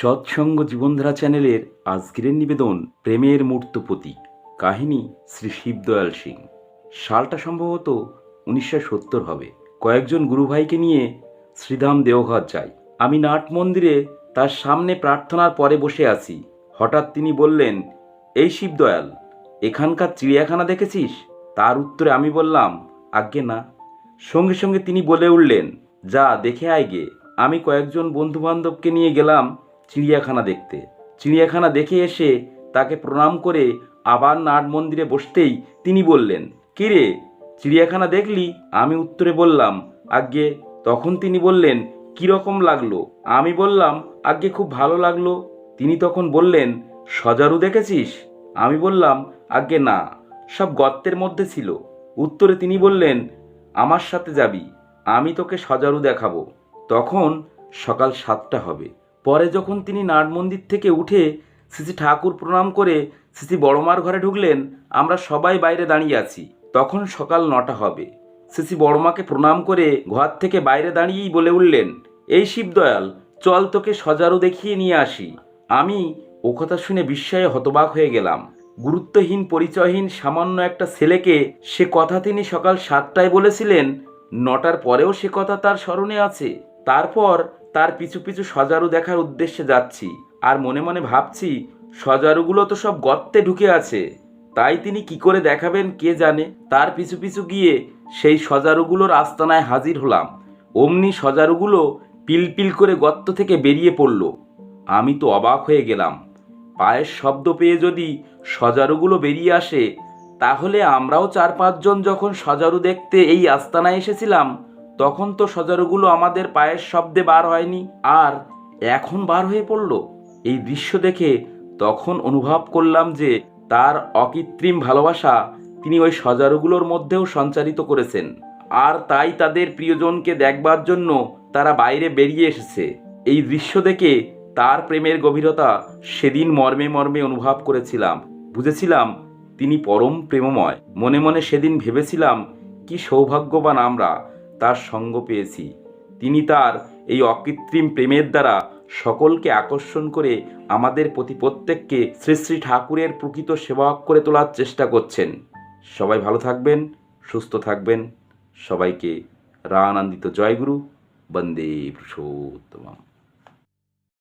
সৎসঙ্গ জীবনধারা চ্যানেলের আজকের নিবেদন প্রেমের মূর্তপতি কাহিনী শ্রী শিবদয়াল সিং। সালটা সম্ভবত উনিশশো সত্তর হবে। কয়েকজন গুরুভাইকে নিয়ে শ্রীধাম দেওঘর যাই। আমি নাট মন্দিরে তার সামনে প্রার্থনার পরে বসে আছি। হঠাৎ তিনি বললেন, এই শিবদয়াল, এখানকার চিড়িয়াখানা দেখেছিস? তার উত্তরে আমি বললাম, আজ্ঞে না। সঙ্গে সঙ্গে তিনি বলে উঠলেন, যা, দেখে আয় গে। আমি কয়েকজন বন্ধু বান্ধবকে নিয়ে গেলাম। চিড়িয়াখানা দেখতে। চিড়িয়াখানা দেখে এসে তাকে প্রণাম করে আবার নাট মন্দিরে বসতেই তিনি বললেন কিরে চিড়িয়াখানা দেখলি? আমি উত্তরে বললাম, আজ্ঞে। তখন তিনি বললেন কীরকম লাগল? আমি বললাম, আজ্ঞে, খুব ভালো লাগল। তিনি তখন বললেন, সজারু দেখেছিস? আমি বললাম, আজ্ঞে, না, সব গর্তের মধ্যে ছিল। উত্তরে তিনি বললেন, আমার সাথে যাবি, আমি তোকে সজারু দেখাবো। তখন সকাল সাতটা হবে। পরে যখন তিনি নাট মন্দির থেকে উঠে শ্রী ঠাকুর প্রণাম করে শ্রী বড়মার ঘরে ঢুকলেন, আমরা সবাই বাইরে দাঁড়িয়ে আছি। তখন সকাল নটা হবে। শ্রী বড়মাকে প্রণাম করে ঘর থেকে বাইরে দাঁড়িয়েই বলে উঠলেন, এই শিবদয়াল, চল তোকে সজারু দেখিয়ে নিয়ে আসি। আমি ও কথা শুনে বিস্ময়ে হতবাক হয়ে গেলাম। গুরুত্বহীন, পরিচয়হীন, সামান্য একটা ছেলেকে সে কথা তিনি সকাল সাতটায় বলেছিলেন, নটার পরেও সে কথা তার স্মরণে আছে। তারপর তার পিছু পিছু সজারু দেখার উদ্দেশ্যে যাচ্ছি। আর মনে মনে ভাবছি, সজারুগুলো তো সব গর্তে ঢুকে আছে। তাই তিনি কি করে দেখাবেন কে জানে? তার পিছু পিছু গিয়ে সেই সজারুগুলোর আস্তানায় হাজির হলাম। অমনি সজারুগুলো পিলপিল করে গর্ত থেকে বেরিয়ে পড়ল। আমি তো অবাক হয়ে গেলাম। পায়ের শব্দ পেয়ে যদি সজারুগুলো বেরিয়ে আসে, তাহলে আমরাও চার পাঁচজন যখন সজারু দেখতে এই আস্তানায় এসেছিলাম তখন তো সজারুগুলো আমাদের পায়ের শব্দে বার হয়নি, আর এখন বার হয়ে পড়ল। এই দৃশ্য দেখে তখন অনুভব করলাম যে তার অকৃত্রিম ভালোবাসা তিনি ওই সজারুগুলোর মধ্যেও সঞ্চারিত করেছেন, আর তাই তাদের প্রিয়জনকে দেখবার জন্য তারা বাইরে বেরিয়ে এসেছে। এই দৃশ্য দেখে তার প্রেমের গভীরতা সেদিন মর্মে মর্মে অনুভব করেছিলাম। বুঝেছিলাম তিনি পরম প্রেমময়। মনে মনে সেদিন ভেবেছিলাম, কি সৌভাগ্যবান আমরা তার সঙ্গ পেয়েছি। তিনি তার এই অকৃত্রিম প্রেমের দ্বারা সকলকে আকর্ষণ করে আমাদের প্রতি প্রত্যেককে শ্রী শ্রী ঠাকুরের প্রকৃত সেবক করে তোলার চেষ্টা করছেন। সবাই ভালো থাকবেন, সুস্থ থাকবেন। সবাইকে রানন্দিত জয়গুরু, বন্দে পুরুষোত্তমম।